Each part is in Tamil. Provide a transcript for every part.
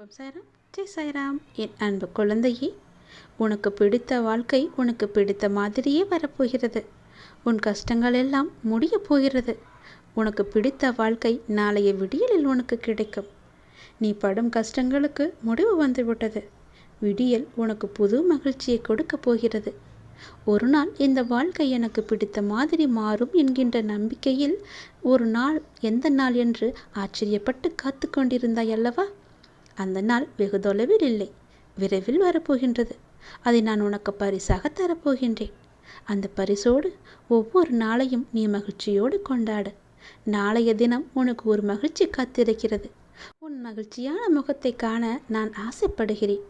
ஓம் சாய்ராம் ஜெய் சாய்ராம் என் அன்பு குழந்தையே உனக்கு பிடித்த வாழ்க்கை உனக்கு பிடித்த மாதிரியே வரப்போகிறது. உன் கஷ்டங்கள் எல்லாம் முடியப் போகிறது. உனக்கு பிடித்த வாழ்க்கை நாளைய விடியலில் உனக்கு கிடைக்கும். நீ படும் கஷ்டங்களுக்கு முடிவு வந்துவிட்டது. விடியல் உனக்கு புது மகிழ்ச்சியை கொடுக்கப் போகிறது. ஒரு நாள் இந்த வாழ்க்கை எனக்கு பிடித்த மாதிரி மாறும் என்கின்ற நம்பிக்கையில் ஒரு நாள் எந்த நாள் என்று ஆச்சரியப்பட்டு காத்து கொண்டிருந்தாய் அல்லவா? அந்த நாள் வெகு தொலைவில் இல்லை. விரைவில் வரப்போகின்றது. அதை நான் உனக்கு பரிசாக தரப்போகின்றேன். அந்த பரிசோடு ஒவ்வொரு நாளையும் நீ மகிழ்ச்சியோடு கொண்டாடு. நாளைய தினம் உனக்கு ஒரு மகிழ்ச்சி காத்திருக்கிறது. உன் மகிழ்ச்சியான முகத்தை காண நான் ஆசைப்படுகிறேன்.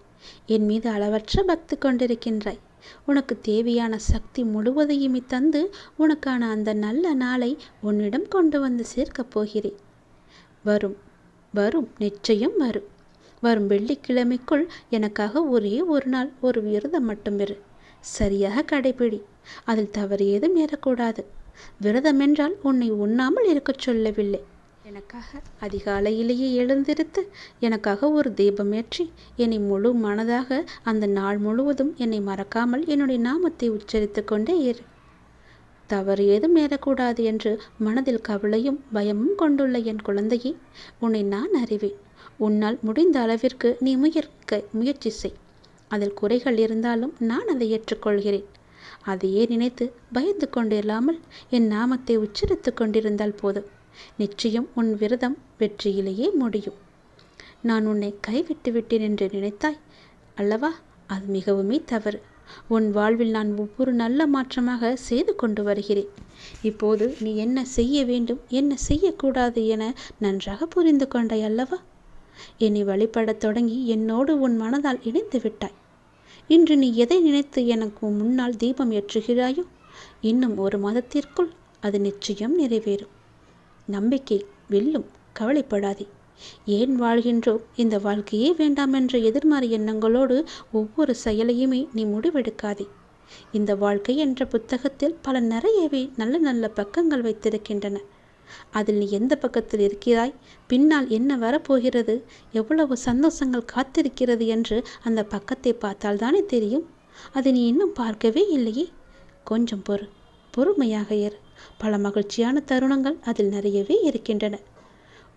என் மீது அளவற்ற பக்தி கொண்டிருக்கின்றாய். உனக்கு தேவையான சக்தி முழுவதையுமே தந்து உனக்கான அந்த நல்ல நாளை உன்னிடம் கொண்டு வந்து சேர்க்கப் போகிறேன். வரும் வரும் நிச்சயம் வரும். வரும் வெள்ளிக்கிழமைக்குள் எனக்காக ஒரே ஒரு நாள் ஒரு விரதம் மட்டும் இரு. சரியாக கடைபிடி அதில் தவறு ஏதும் ஏறக்கூடாது. விரதம் என்றால் உன்னை உண்ணாமல் இருக்கச் சொல்லவில்லை. எனக்காக அதிகாலையிலேயே எழுந்திருத்து எனக்காக ஒரு தீபம் ஏற்றி என்னை முழு மனதாக அந்த நாள் முழுவதும் என்னை மறக்காமல் என்னுடைய நாமத்தை உச்சரித்து கொண்டே இரு. தவறு ஏதும் நேரக்கூடாது என்று மனதில் கவலையும் பயமும் கொண்டுள்ள என் குழந்தையை உன்னை நான் அறிவேன். உன்னால் முடிந்த அளவிற்கு நீ முயற்க முயற்சி செய். அதில் குறைகள் இருந்தாலும் நான் அதை ஏற்றுக்கொள்கிறேன். அதையே நினைத்து பயந்து கொண்டில்லாமல் என் நாமத்தை உச்சரித்து கொண்டிருந்தால் போதும். நிச்சயம் உன் விரதம் வெற்றியிலேயே முடியும். நான் உன்னை கைவிட்டு விட்டேன் என்று நினைத்தாய் அல்லவா? அது மிகவுமே தவறு. உன் வாழ்வில் நான் ஒவ்வொரு நல்ல மாற்றமாக செய்து கொண்டு வருகிறேன். இப்போது நீ என்ன செய்ய வேண்டும் என்ன செய்யக்கூடாது என நன்றாக புரிந்து கொண்டாய் அல்லவா? என்னை வழிபடத் தொடங்கி என்னோடு உன் மனதால் இணைந்து விட்டாய். இன்று நீ எதை நினைத்து எனக்கு முன்னால் தீபம் ஏற்றுகிறாயோ இன்னும் ஒரு மாதத்திற்குள் அது நிச்சயம் நிறைவேறும். நம்பிக்கை வெல்லும் கவலைப்படாதே. ஏன் வாழ்கின்றோ இந்த வாழ்க்கையே வேண்டாம் என்ற எதிர்மறை எண்ணங்களோடு ஒவ்வொரு செயலையுமே நீ முடிவெடுக்காதே. இந்த வாழ்க்கை என்ற புத்தகத்தில் பல நிறையவே நல்ல நல்ல பக்கங்கள் வைத்திருக்கின்றன. அதில் நீ எந்த பக்கத்தில் இருக்கிறாய்? பின்னால் என்ன வரப்போகிறது? எவ்வளவு சந்தோஷங்கள் காத்திருக்கிறது என்று அந்த பக்கத்தை பார்த்தால் தானே தெரியும்? அதை நீ இன்னும் பார்க்கவே இல்லையே. கொஞ்சம் பொறு பொறுமையாக ஏறு. பல மகிழ்ச்சியான தருணங்கள் அதில் நிறையவே இருக்கின்றன.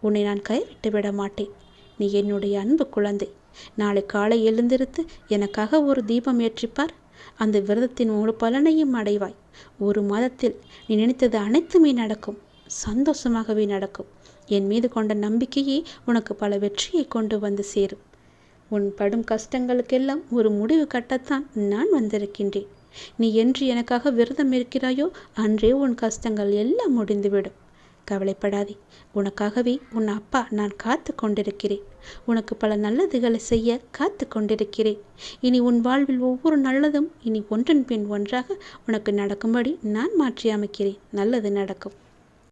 உன்னை நான் கைவிட்டு விட மாட்டேன். நீ என்னுடைய அன்பு குழந்தை. நாளை காலை எழுந்திருத்து எனக்காக ஒரு தீபம் ஏற்றிப்பார். அந்த விரதத்தின் முழு பலனையும் அடைவாய். ஒரு மாதத்தில் நீ நினைத்தது அனைத்துமே நடக்கும். சந்தோஷமாகவே நடக்கும். என் மீது கொண்ட நம்பிக்கையே உனக்கு பல வெற்றியை கொண்டு வந்து சேரும். உன் படும் கஷ்டங்களுக்கெல்லாம் ஒரு முடிவு கட்டத்தான் நான் வந்திருக்கின்றேன். நீ என்று எனக்காக விரதம் இருக்கிறாயோ அன்றே உன் கஷ்டங்கள் எல்லாம் முடிந்துவிடும். கவலைப்படாதே. உனக்காகவே உன் அப்பா நான் காத்து கொண்டிருக்கிறேன். உனக்கு பல நல்லதுகளை செய்ய காத்து கொண்டிருக்கிறேன். இனி உன் வாழ்வில் ஒவ்வொரு நல்லதும் இனி ஒன்றன் பின் ஒன்றாக உனக்கு நடக்கும்படி நான் மாற்றி அமைக்கிறேன். நல்லது நடக்கும்.